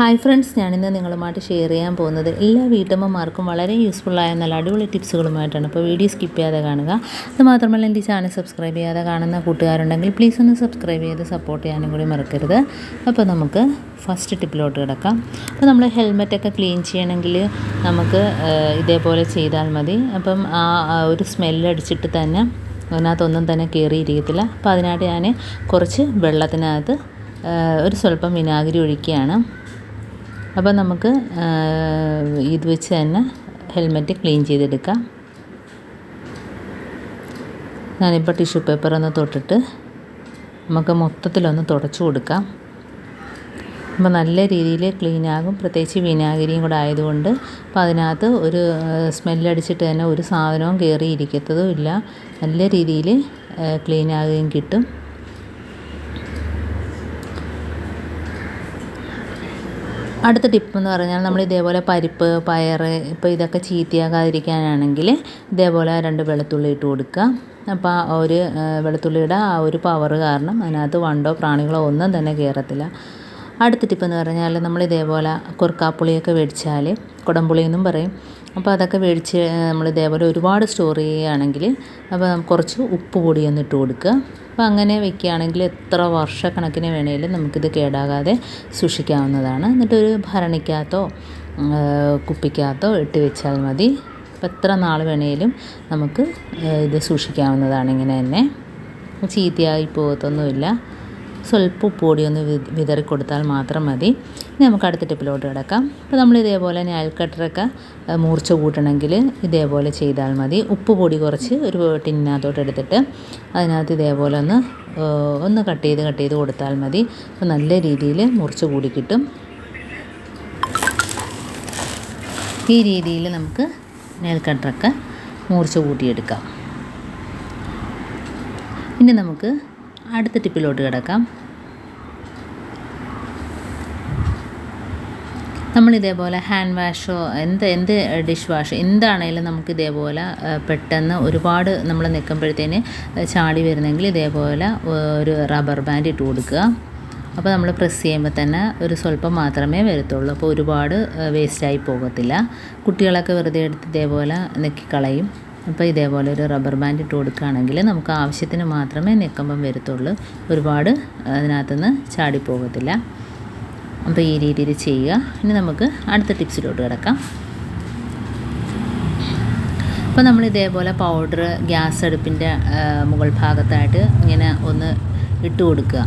Hi friends ഞാനിന്ന് നിങ്ങളുമായിട്ട് share ചെയ്യാൻ പോകുന്നത് എല്ലാ വീട്ടമ്മമാർക്കും വളരെ യൂസ്ഫുള്ളായ നല്ല അടിപൊളി ടിപ്സുകളുമായിട്ടാണ്. അപ്പോൾ വീഡിയോ സ്കിപ്പ് ചെയ്യാതെ കാണുക. അതുമാത്രമല്ല എന്റെ ചാനൽ സബ്സ്ക്രൈബ് ചെയ്യാതെ കാണുന്ന കൂട്ടുകാരുണ്ടെങ്കിൽ പ്ലീസ് ഒന്ന് സബ്സ്ക്രൈബ് ചെയ്ത് സപ്പോർട്ട് ചെയ്യാനും കൂടി മറക്കരുത്. അപ്പോൾ നമുക്ക് ഫസ്റ്റ് ടിപ്പിലോട്ട് കിടക്കാം. അപ്പോൾ നമ്മൾ ഹെൽമെറ്റൊക്കെ ക്ലീൻ ചെയ്യണമെങ്കിൽ നമുക്ക് ഇതേപോലെ ചെയ്താൽ മതി. അപ്പം ആ ഒരു സ്മെല്ലടിച്ചിട്ട് തന്നെ അതിനകത്തൊന്നും തന്നെ കയറിയിരിക്കത്തില്ല അപ്പോൾ അതിനായിട്ട് ഞാൻ കുറച്ച് വെള്ളത്തിനകത്ത് ഒരു സ്വല്പം വിനാഗിരി ഒഴിക്കുകയാണ്. അപ്പോൾ നമുക്ക് ഇത് വെച്ച് തന്നെ ഹെൽമെറ്റ് ക്ലീൻ ചെയ്തെടുക്കാം. ഞാനിപ്പോൾ ടിഷ്യൂ പേപ്പർ ഒന്ന് തൊട്ടിട്ട് നമുക്ക് മൊത്തത്തിലൊന്ന് തുടച്ചു കൊടുക്കാം. അപ്പോൾ നല്ല രീതിയിൽ ക്ലീൻ ആകും. പ്രത്യേകിച്ച് വിനാഗിരിയും കൂടെ ആയതുകൊണ്ട് അപ്പോൾ അതിനകത്ത് ഒരു സ്മെല്ലടിച്ചിട്ട് തന്നെ ഒരു സാധനവും കയറിയിരിക്കത്തതും ഇല്ല. നല്ല രീതിയിൽ ക്ലീൻ ആകുകയും കിട്ടും. അടുത്ത ടിപ്പ് എന്ന് പറഞ്ഞാൽ നമ്മൾ ഇതേപോലെ പരിപ്പ് പയർ ഇപ്പോൾ ഇതൊക്കെ ചീത്തയാകാതിരിക്കാനാണെങ്കിൽ ഇതേപോലെ രണ്ട് വെളുത്തുള്ളി ഇട്ട് കൊടുക്കുക. അപ്പോൾ ആ ഒരു വെളുത്തുള്ളിയുടെ ആ ഒരു പവർ കാരണം അതിനകത്ത് വണ്ടോ പ്രാണികളോ ഒന്നും തന്നെ കയറത്തില്ല അടുത്ത ടിപ്പ് എന്ന് പറഞ്ഞാൽ നമ്മൾ ഇതേപോലെ കുറുക്കാപ്പുളിയൊക്കെ മേടിച്ചാൽ കുടംപുളി എന്നും പറയും. അപ്പോൾ അതൊക്കെ മേടിച്ച് നമ്മൾ ഇതേപോലെ ഒരുപാട് സ്റ്റോർ ചെയ്യുകയാണെങ്കിൽ അപ്പോൾ കുറച്ച് ഉപ്പ് പൊടി ഒന്ന് ഇട്ട് കൊടുക്കുക. അപ്പോൾ അങ്ങനെ വെക്കുകയാണെങ്കിൽ എത്ര വർഷക്കണക്കിന് വേണേലും നമുക്കിത് കേടാകാതെ സൂക്ഷിക്കാവുന്നതാണ്. എന്നിട്ടൊരു ഭരണിക്കകത്തോ കുപ്പിക്കകത്തോ ഇട്ട് വെച്ചാൽ മതി. അപ്പോൾ എത്ര നാൾ വേണേലും നമുക്ക് ഇത് സൂക്ഷിക്കാവുന്നതാണ് ഇങ്ങനെ തന്നെ. ചീത്തയായി പോകത്തൊന്നുമില്ല. സ്വല്പം പൊടി ഒന്ന് വിതറി കൊടുത്താൽ മാത്രം മതി. ഇനി നമുക്ക് അടുത്ത ടിപ്പിലോട്ട് കിടക്കാം. അപ്പോൾ നമ്മൾ ഇതേപോലെ തന്നെ അയൽക്കട്ടറൊക്കെ മൂർച്ച കൂട്ടണമെങ്കിൽ ഇതേപോലെ ചെയ്താൽ മതി. ഉപ്പ് പൊടി കുറച്ച് ഒരു ടിന്നിനകത്തോട്ട് എടുത്തിട്ട് അതിനകത്ത് ഇതേപോലെ ഒന്ന് ഒന്ന് കട്ട് ചെയ്ത് കട്ട് ചെയ്ത് കൊടുത്താൽ മതി. അപ്പോൾ നല്ല രീതിയിൽ മുറിച്ച് കൂടി കിട്ടും. ഈ രീതിയിൽ നമുക്ക് നെൽക്കട്ടറൊക്കെ മുറിച്ച് കൂട്ടിയെടുക്കാം. ഇനി നമുക്ക് അടുത്ത ടിപ്പിലോട്ട് കിടക്കാം. നമ്മൾ ഇതേപോലെ ഹാൻഡ് വാഷോ എന്ത് എന്ത് ഡിഷ് വാഷ് എന്താണേലും നമുക്ക് ഇതേപോലെ പെട്ടെന്ന് ഒരുപാട് നമ്മൾ നിൽക്കുമ്പോഴത്തേന് ചാടി വരുന്നെങ്കിൽ ഇതേപോലെ ഒരു റബ്ബർ ബാൻഡ് ഇട്ട് കൊടുക്കുക. അപ്പോൾ നമ്മൾ പ്രസ് ചെയ്യുമ്പോൾ തന്നെ ഒരു സ്വല്പം മാത്രമേ വരത്തുള്ളൂ. അപ്പോൾ ഒരുപാട് വേസ്റ്റായി പോകത്തില്ല. കുട്ടികളൊക്കെ വെറുതെ എടുത്ത് ഇതേപോലെ നെക്കിക്കളയും. അപ്പോൾ ഇതേപോലെ ഒരു റബ്ബർ ബാൻഡ് ഇട്ട് കൊടുക്കുകയാണെങ്കിൽ നമുക്ക് ആവശ്യത്തിന് മാത്രമേ നെക്കമ്പം വരത്തുള്ളൂ. ഒരുപാട് അതിനകത്തുനിന്ന് ചാടിപ്പോകത്തില്ല. അപ്പോൾ ഈ രീതിയിൽ ചെയ്യുക. ഇനി നമുക്ക് അടുത്ത ടിപ്സിലോട്ട് കിടക്കാം. അപ്പോൾ നമ്മൾ ഇതേപോലെ പൗഡർ ഗ്യാസ് അടുപ്പിന്റെ മുകൾ ഭാഗത്തായിട്ട് ഇങ്ങനെ ഒന്ന് ഇട്ട് കൊടുക്കുക.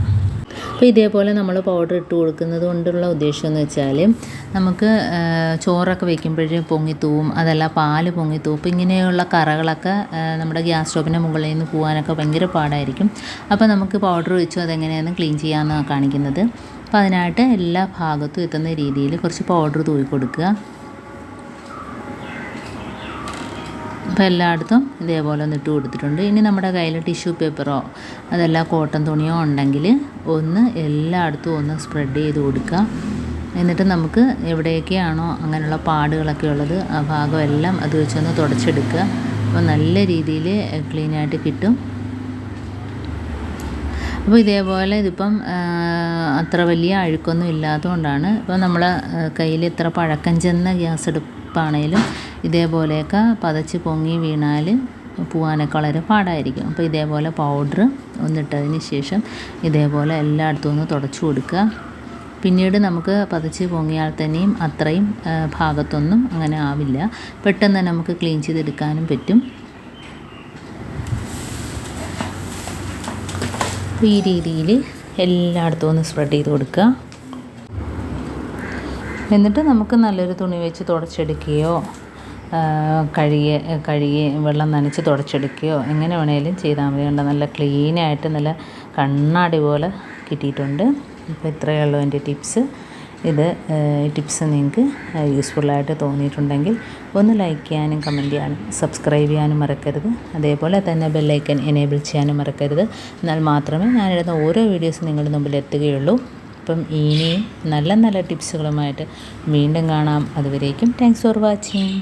അപ്പോൾ ഇതേപോലെ നമ്മൾ പൗഡർ ഇട്ട് കൊടുക്കുന്നത് കൊണ്ടുള്ള ഉദ്ദേശം എന്ന് വെച്ചാൽ നമുക്ക് ചോറൊക്കെ വെക്കുമ്പോഴേ പൊങ്ങിത്തൂവും അതല്ല പാൽ പൊങ്ങിത്തൂവും അപ്പോൾ ഇങ്ങനെയുള്ള കറകളൊക്കെ നമ്മുടെ ഗ്യാസ് സ്റ്റോപ്പിന്റെ മുകളിൽ നിന്ന് പോകാനൊക്കെ ഭയങ്കര പാടായിരിക്കും. അപ്പോൾ നമുക്ക് പൗഡർ വെച്ചു അതെങ്ങനെയാണ് ക്ലീൻ ചെയ്യാമെന്നാണ് കാണിക്കുന്നത്. അപ്പോൾ അതിനായിട്ട് എല്ലാ ഭാഗത്തും എത്തുന്ന രീതിയിൽ കുറച്ച് പൗഡർ തൂവി കൊടുക്കുക അപ്പോൾ എല്ലായിടത്തും ഇതേപോലെ ഒന്ന് ഇട്ട് കൊടുത്തിട്ടുണ്ട്. ഇനി നമ്മുടെ കയ്യിൽ ടിഷ്യൂ പേപ്പറോ അതല്ല കോട്ടൺ തുണിയോ ഉണ്ടെങ്കിൽ ഒന്ന് എല്ലായിടത്തും ഒന്ന് സ്പ്രെഡ് ചെയ്ത് കൊടുക്കുക. എന്നിട്ട് നമുക്ക് എവിടെയൊക്കെയാണോ അങ്ങനെയുള്ള പാടുകളൊക്കെ ഉള്ളത് ആ ഭാഗമെല്ലാം അത് വെച്ചൊന്ന് തുടച്ചെടുക്കുക. അപ്പോൾ നല്ല രീതിയിൽ ക്ലീനായിട്ട് കിട്ടും. അപ്പോൾ ഇതേപോലെ ഇതിപ്പം അത്ര വലിയ അഴുക്കൊന്നും ഇല്ലാത്തതുകൊണ്ടാണ്. ഇപ്പോൾ നമ്മളെ കയ്യിൽ എത്ര പഴക്കം ചെന്ന ഗ്യാസ് അടുപ്പാണേലും ഇതേപോലെയൊക്കെ പതച്ച് പൊങ്ങി വീണാൽ പോകാനൊക്കെ വളരെ പാടായിരിക്കും. അപ്പോൾ ഇതേപോലെ പൗഡർ ഒന്നിട്ടതിന് ശേഷം ഇതേപോലെ എല്ലായിടത്തും ഒന്ന് തുടച്ചു കൊടുക്കുക. പിന്നീട് നമുക്ക് പതച്ച് പൊങ്ങിയാൽ തന്നെയും അത്രയും ഭാഗത്തൊന്നും അങ്ങനെ ആവില്ല. പെട്ടെന്ന് തന്നെ നമുക്ക് ക്ലീൻ ചെയ്തെടുക്കാനും പറ്റും. അപ്പോൾ ഈ രീതിയിൽ എല്ലായിടത്തും ഒന്ന് സ്പ്രെഡ് ചെയ്ത് കൊടുക്കുക. എന്നിട്ട് നമുക്ക് നല്ലൊരു തുണി വെച്ച് തുടച്ചെടുക്കുകയോ കഴുകി കഴുകി വെള്ളം നനച്ച് തുടച്ചെടുക്കുകയോ എങ്ങനെ വേണേലും ചെയ്താൽ മതി. കണ്ടോ നല്ല ക്ലീനായിട്ട് നല്ല കണ്ണാടി പോലെ കിട്ടിയിട്ടുണ്ട്. ഇപ്പോൾ ഇത്രയേ ഉള്ളൂ എന്റെ ടിപ്സ്. ഇത് ടിപ്സ് നിങ്ങൾക്ക് യൂസ്ഫുള്ളായിട്ട് തോന്നിയിട്ടുണ്ടെങ്കിൽ ഒന്ന് ലൈക്ക് ചെയ്യാനും കമന്റ് ചെയ്യാനും സബ്സ്ക്രൈബ് ചെയ്യാനും മറക്കരുത്. അതേപോലെ തന്നെ ബെല്ലൈക്കൻ എനേബിൾ ചെയ്യാനും മറക്കരുത്. എന്നാൽ മാത്രമേ ഞാനിടുന്ന ഓരോ വീഡിയോസും നിങ്ങളുടെ മുമ്പിൽ എത്തുകയുള്ളൂ. അപ്പം ഇനിയും നല്ല നല്ല ടിപ്സുകളുമായിട്ട് വീണ്ടും കാണാം. അതുവരേക്കും താങ്ക്സ് ഫോർ വാച്ചിങ്